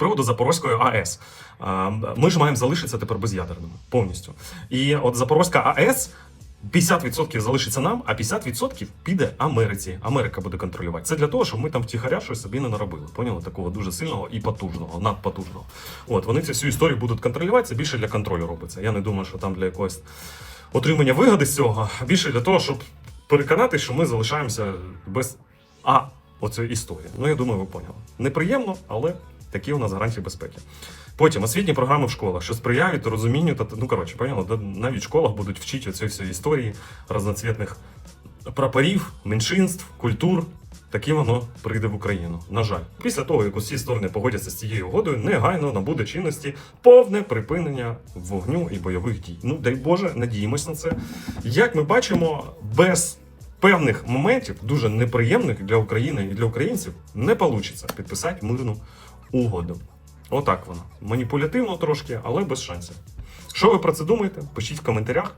приводу Запорозької АЕС. Ми ж маємо залишитися тепер без'ядерними повністю. І от Запорозька АЕС. 50% залишиться нам, а 50% піде Америці. Америка буде контролювати. Це для того, щоб ми там втіхаря щось собі не наробили. Поняли? Такого дуже сильного і потужного, надпотужного. От вони цю всю історію будуть контролювати. Це більше для контролю робиться. Я не думаю, що там для якогось отримання вигоди з цього, а більше для того, щоб переконати, що ми залишаємося без А оцієї історії. Ну я думаю, ви поняли. Неприємно, але такі у нас гарантії безпеки. Потім освітні програми в школах, що сприяють розумінню та ну коротше, поняли, да, навіть в школах будуть вчити оцієї всієї історії разноцвітних прапорів, меншинств, культур. Таке воно прийде в Україну. На жаль, після того, як усі сторони погодяться з цією угодою, негайно набуде чинності повне припинення вогню і бойових дій. Ну дай Боже, надіємось на це. Як ми бачимо, без певних моментів, дуже неприємних для України і для українців, не вийде підписати мирну угоду. Отак воно. Маніпулятивно трошки, але без шансів. Що ви про це думаєте? Пишіть в коментарях.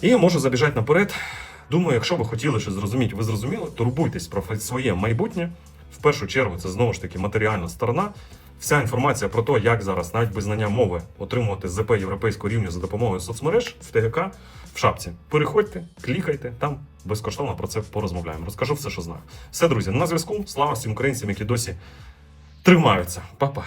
І можу забіжати наперед. Думаю, якщо ви хотіли щось зрозуміти, ви зрозуміли, турбуйтесь про своє майбутнє. В першу чергу, це знову ж таки матеріальна сторона. Вся інформація про те, як зараз, навіть без знання мови, отримувати ЗП європейського рівня за допомогою соцмереж в ТГК в шапці. Переходьте, клікайте, там безкоштовно про це порозмовляємо. Розкажу все, що знаю. Все, друзі, на зв'язку. Слава всім українцям, які досі тримаються. Па-па.